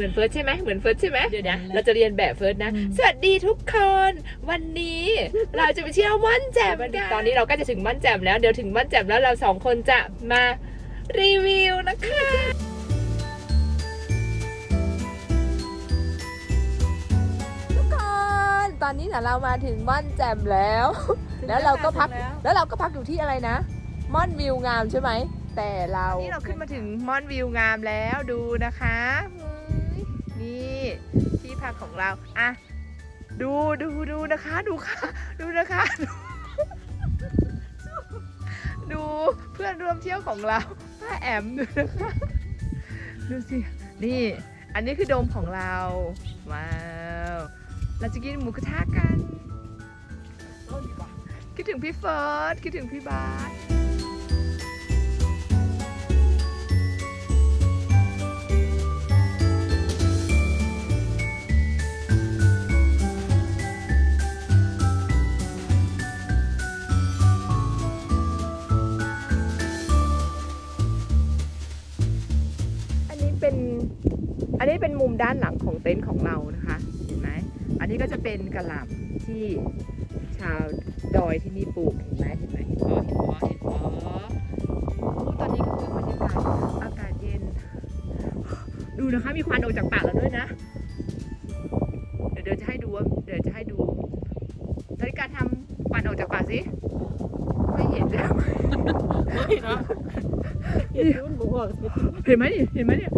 มือนเฟิร์สใช่ไหมเหมือนเฟิร์สใช่ไหมเดี๋ยวนะเหมือนเลยเราจะเรียนแบบเฟิร์สนะอืมสวัสดีทุกคน วันนี้เราจะไปเที่ยวม่อนแจ่มกันตอนนี้เราก็จะถึงม่อนแจ่มแล้ว เดี๋ยวถึงม่อนแจ่มแล้วเราสองคนจะมารีวิวนะคะทุกคนตอนนี้เนี่ยเรามาถึงม่อนแจ่มแล้ว แล้วเราก็พัก แล้วเราก็พักอยู่ที่อะไรนะ ม่อนวิวงามใช่ไหม แต่เรา นี่เราขึ้นมาถึงม่อนวิวงามแล้วดูนะคะเฮ้ย นี่ที่พักของเราอะดูดูดูนะคะดูค่ะดูนะคะดูดูเพื่อนร่วมเที่ยวของเราป้าแอมดูนะคะดูสินี่อันนี้คือโดมของเราว้าวเราจะกินหมูกระทะกัน คิดถึงพี่เฟิร์สคิดถึงพี่บาส ด้านหลังของเต็นท์ของเรานะคะเห็นไหมอันนี้ก็จะเป็นกระหล่ำที่ชาวดอยที่นี่ปลูกเห็นไหมเห็นไหมเห็นปะเห็นปะเห็นปะโอ้ตอนนี้ก็คือบรรยากาศอากาศเย็น ดูนะคะมีควันออกจากปากเราด้วยนะ เดี๋ยวเดี๋ยวจะให้ดูว่าเดี๋ยวจะให้ดูนาฬิกาทำควันออกจากปากสิไม่เห็นเลยไม่นะเห็นรุ่นบวกเห็นไหมนี่เห็นไหมเนี่ย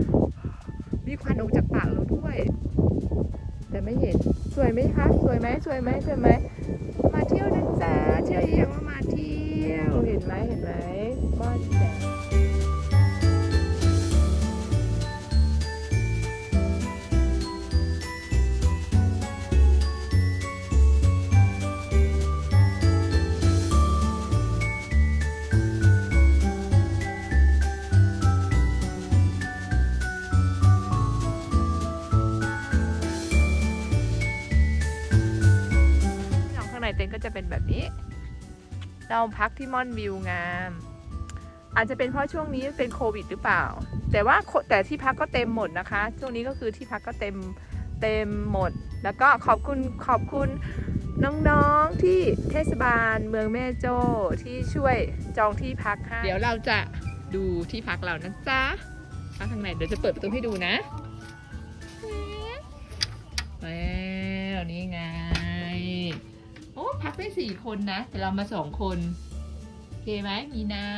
วยไหมสวยไหม เต็นท์ก็จะเป็นแบบนี้ เราพักที่ม่อนวิวงาม อาจจะเป็นเพราะช่วงนี้เป็นโควิดหรือเปล่า แต่ว่าโคแต่ที่พักก็เต็มหมดนะคะ ช่วงนี้ก็คือที่พักก็เต็มเต็มหมด แล้วก็ขอบคุณขอบคุณน้องๆที่เทศบาลเมืองแม่โจ้ที่ช่วยจองที่พักให้เดี๋ยวเราจะดูที่พักเรานะจ๊ะพักข้างในเดี๋ยวจะเปิดประตูให้ดูนะแล้วนี่ไงโอ้ พักได้สี่คนนะ แต่เรามาสองคน โอเคไหมมีน้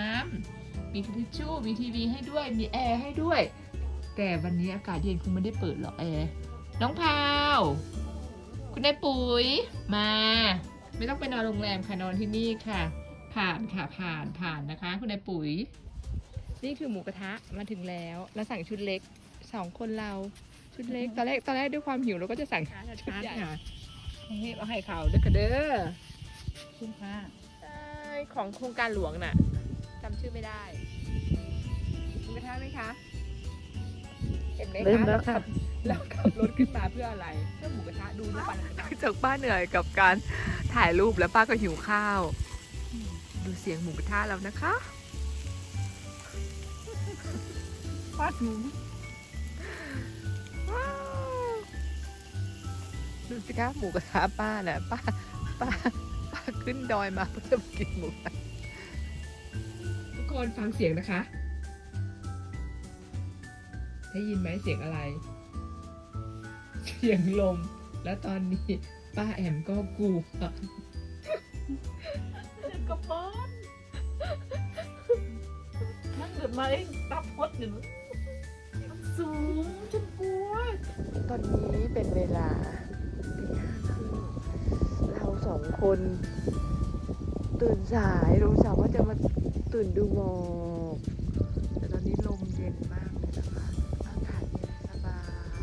ำ มีทิชชู่ มีทีวีให้ด้วย มีแอร์ให้ด้วย แต่วันนี้อากาศเย็นคงไม่ได้เปิดหรอกแอร์ น้องพาว คุณนายปุ๋ย มา ไม่ต้องไปนอนโรงแรมค่ะนอนที่นี่ค่ะ ผ่านค่ะผ่านผ่านนะคะ คุณนายปุ๋ย นี่คือหมูกระทะมาถึงแล้วแล้วสั่งชุดเล็กสองคนเราชุดเล็กตอนแรกตอนแรกด้วยความหิวเราก็จะสั่งชุดใหญ่ ให้เอาให้เขาด้วยกันเด้อคุณพระใช่ของโครงการหลวงน่ะจำชื่อไม่ได้หมูกระทะไหมคะ เห็นไหมคะเริ่มแล้วค่ะเราขับรถขึ้นมาเพื่ออะไร เพื่อหมูกระทะดูรูปปันจากป้าเหนื่อยกับการถ่ายรูปแล้วป้าก็หิวข้าว ดูเสียงหมูกระทะแล้วนะคะฟาหมูว้า ดูสิคะหมูกระทะป้าน่ะป้าป้าป้าขึ้นดอยมาเพื่อจะมากินหมูกระทะทุกคนฟังเสียงนะคะ ได้ยินไหมเสียงอะไร เสียงลม แล้วตอนนี้ป้าแอมก็กลัวกระป๋อนนั่งเกิดมาเองตับพดอยู่มันสูงฉันกลัว ตอนนี้เป็นเวลา ตีห้าครึ่งเราสองคน ตื่นสายรู้สาวว่าจะมาตื่นดูหมอกแต่ตอนนี้ลมเย็นมากเลยนะคะอากาศเย็นสบาย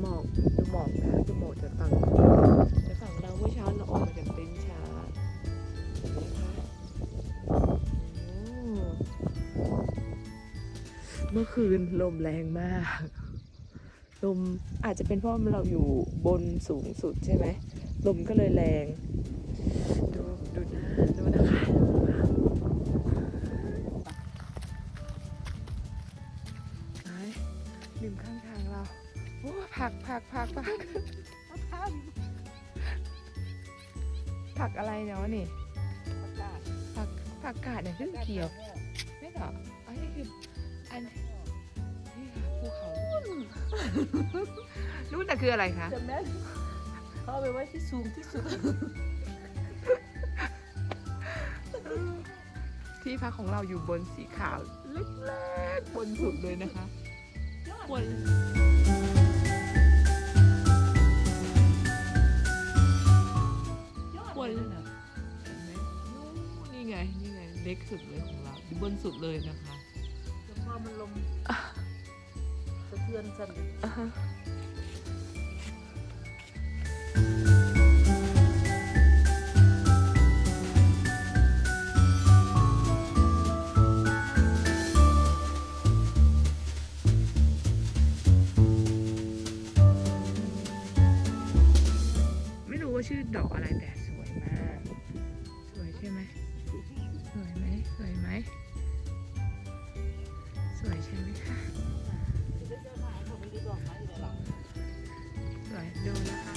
หมอกดูหมอกนะดูหมอกจากฝั่งแต่ฝั่งเราเมื่อเช้าเราออกมาจากเต็นท์ช้าเมื่อคืนลมแรงมาก ลมอาจจะเป็นเพราะเราอยู่บนสูงสุดใช่ไหมลมก็เลยแรง ดูดูนะดูนะคะไปริมข้างทางของเราโอ้ผักผักผักผักผักอะไรเนาะนี่ผักผักกาดเนี่ยคือเขียวไม่เหรออันนี้คืออันนี่ค่ะภูเขา นู่นน่ะคืออะไรคะจะแม่นเขาเอาไปไว้ที่สูงที่สุด ที่พักของเราอยู่บนสีขาวเล็กๆบนสุดเลยนะคะบนบนเห็นไหมนู่นนี่ไง นี่ไง เล็กสุดเลยของเราอยู่บนสุดเลยนะคะ แล้วพอมันลมสะเทื อนสั่นไม่รู้ว่าชื่อดอกอะไรแต่สวยมาก สวยใช่ไหม สวยไหม สวยไหม สวยใช่ไหมคะ สวยดูนะคะ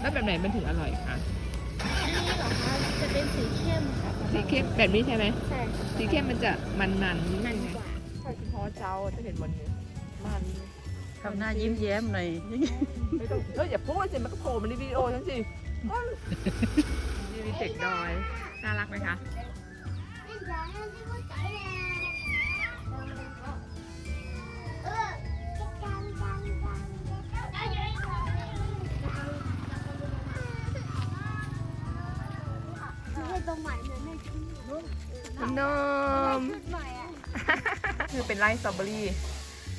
แล้วแบบไหนมันถึงอร่อยคะ อันนี้เหรอคะ จะเป็นสีเข้มค่ะ สีเข้มแบบนี้ใช่ไหมใช่สีเข้มมันจะมันๆนมันกว่าใช่คุณพ่อเจ้าจะเห็นบนนี้มันทำหน้ายิ้มแย้มหน่อยไม่ต้องเฮ้ยอย่าพูดสิมันก็โผล่มาในวิดีโอฉันสินี่มีเด็กดอยน่ารักไหมคะตรงใหม่เหมือนในชุดนมชุดใหม่อะคือเป็นไร่สตรอเบอรี่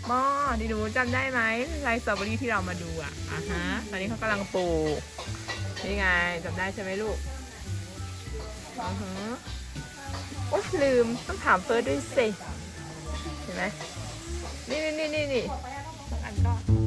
หม้อดีหนูจำได้ไหมไร่สตรอเบอรี่ที่เรามาดูอะอะฮะ ตอนนี้เขากำลังปลูก นี่ไงจำได้ใช่ไหมลูกอือฮึโอ๊ยลืมต้องถามเฟิร์สด้วยสิ เห็นไหมนี่นี่นี่นี่นี่สักอันก็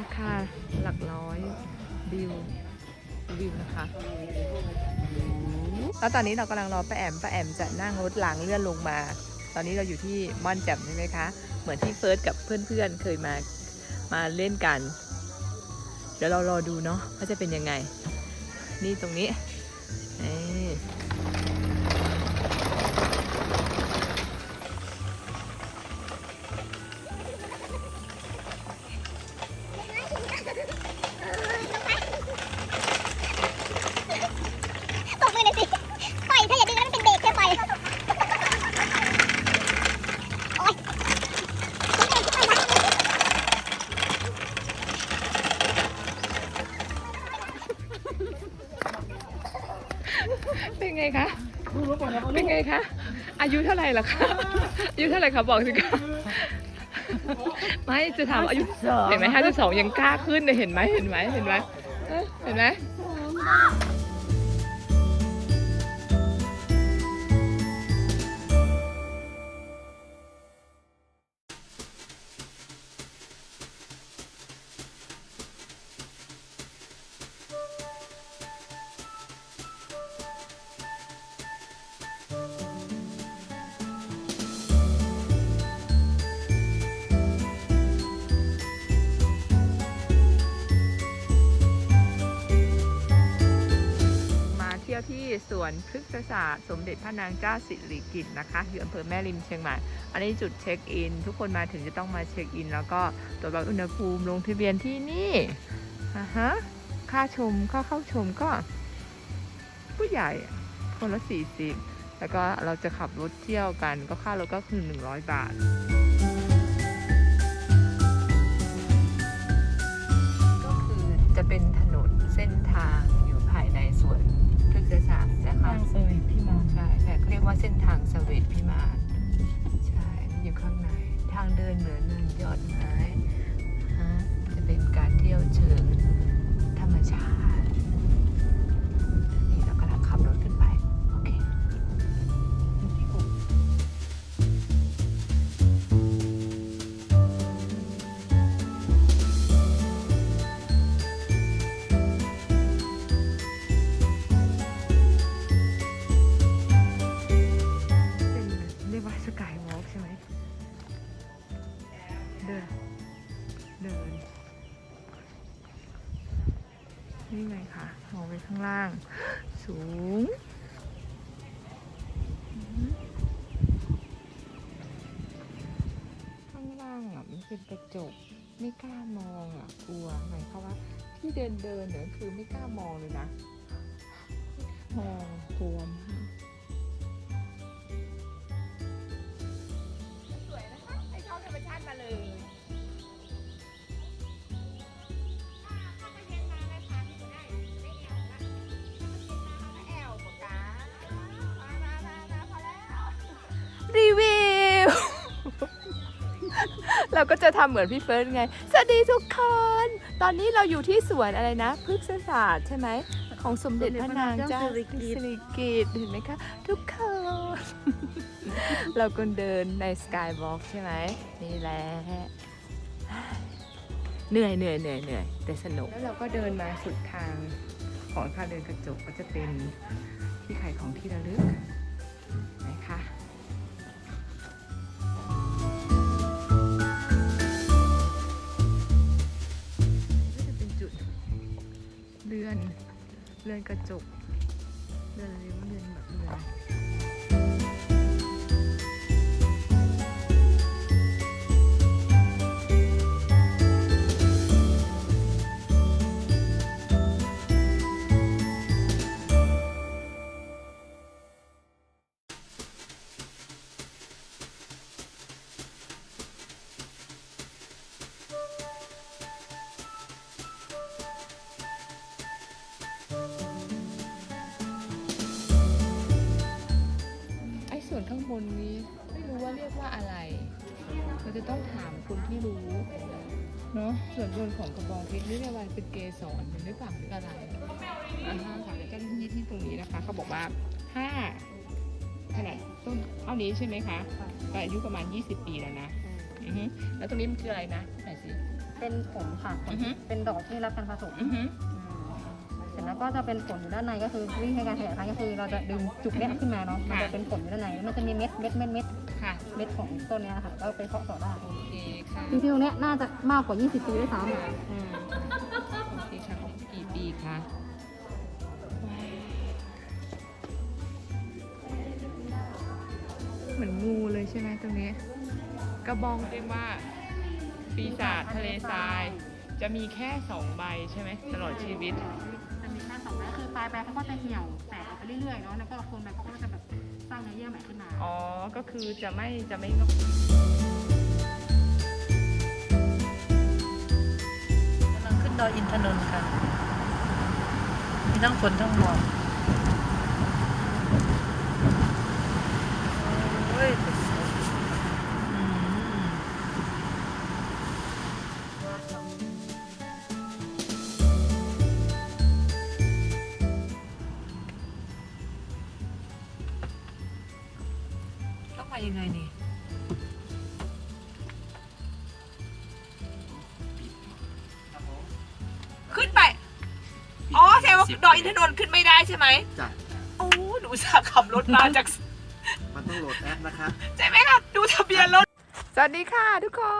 ราคาหลักร้อยบิวบิวนะคะ แล้วตอนนี้เรากำลังรอป้าแอมป้าแอมจะนั่งรถรางเลื่อนลงมา ตอนนี้เราอยู่ที่ม่อนแจ่มใช่ไหมคะ เหมือนที่เฟิร์สกับเพื่อนๆเคยมามาเล่นกัน เดี๋ยวเรารอดูเนาะว่าจะเป็นยังไง นี่ตรงนี้นี่ ร่ล่ะคะอายุเท่าไหร่คะบอกสิคะไม่จะถามอายุเห็นไหมห้าสิบสองยังกล้าขึ้นเลยเห็นไหมเห็นไหมเห็นไหมเอ้ยเห็นไหม วนพฤกษศาสตร์สมเด็จพระนางเจ้าสิริกิติ์นะคะอยู่อำเภอแม่ริมเชียงใหม่ อันนี้จุดเช็คอิน ทุกคนมาถึงจะต้องมาเช็คอิน แล้วก็ตรวจวัดอุณหภูมิลงทะเบียนที่นี่อ่าฮะค่าชมค่าเข้าชมก็ ผู้ใหญ่คนละ 40 แล้วก็เราจะขับรถเที่ยวกัน ก็ค่ารถก็คือ 100 บาทก็คือจะเป็นถน ว่าเส้นทางเสวตพิมานใช่อยู่ข้างใน ทางเดินเหนือเนินยอดไม้จะเป็นการเที่ยวเชิงธรรมชาติ นี่ไงค่ะมองไปข้างล่าง สูง ข้างล่างอะมันเป็นกระจกไม่กล้ามองอะกลัวหมายความว่าที่เดินเดินเนี่ยคือไม่กล้ามองเลยนะ มองกลัวมาก รีวิว เราก็จะทำเหมือนพี่เฟิร์สไง สวัสดีทุกคน ตอนนี้เราอยู่ที่สวนอะไรนะพฤกษศาสตร์ใช่ไหม ของสมเด็จพระนางเจ้าสิริกิติ์เห็นไหมคะ ทุกคน เราก็เดินในสกายวอล์กใช่ไหมนี่แหละเหนื่อยเหนื่อยเหนื่อยเหนื่อยแต่สนุก แล้วเราก็เดินมาสุดทางของทางเดินกระจกก็จะเป็นที่ขายของที่ระลึก อนเลื่อนกระจกเลื่อนอะไรเลื่อนแบบเรือน วนข้างบนนี้ ไม่รู้ว่าเรียกว่าอะไร เราจะต้องถามคนที่รู้เนาะส่วนบนของกระบองเพชรนี่เรียกว่าเป็นเกสรหรือเปล่าหรืออะไรอ่าฮะถามเจ้าหน้าที่ที่ตรงนี้นะคะ เขาบอกว่าถ้าขนาดต้นเท่านี้ใช่ไหมคะก็อายุประมาณ 20 ปีแล้วนะอือฮึแล้วตรงนี้มันคืออะไรนะไหนสิเป็นผลค่ะผลอือฮึเป็นดอกที่รับการผสมอือฮึ เสร็จแล้วก็จะเป็นผลอยู่ด้านในก็คือวิธีการขยายพันธุ์ก็คือเราจะดึงจุกเนี้ยขึ้นมาเนาะมันจะเป็นผลอยู่ด้านในมันจะมีเม็ดเม็ดเม็ดเม็ดค่ะเม็ดของต้นเนี้ยค่ะแล้วไปเพาะต่อได้โอเคค่ะจริงๆตรงเนี้ยน่าจะมากกว่า 20 ปีด้วยซ้ำอะอืมโอเคค่ะของกี่ปีคะเหมือนงูเลยใช่ไหมตรงนี้ กระบองเรียกว่าปีศาจทะเลทราย จะมีแค่สองใบใช่ไหมตลอดชีวิต จะมีแค่สองแบบคือปลายใบเขาก็จะเหี่ยวแตกออกไปเรื่อยๆเนาะแล้วก็โคนใบเขาก็จะแบบสร้างเนื้อเยื่อใหม่ขึ้นมา อ๋อ ก็คือจะไม่จะไม่งอกกำลังขึ้นดอยอินทนนท์ค่ะมีทั้งฝนทั้งหมอกโอ้ยอื อยอินทนนท์ขึ้นไม่ได้ใช่ไหมจ้ะโอ้หนูอุตสาห์ขับรถมาจาก มันต้องโหลดแอปนะคะ ใช่ไหมคะดูทะเบียนรถ สวัสดีค่ะทุกคน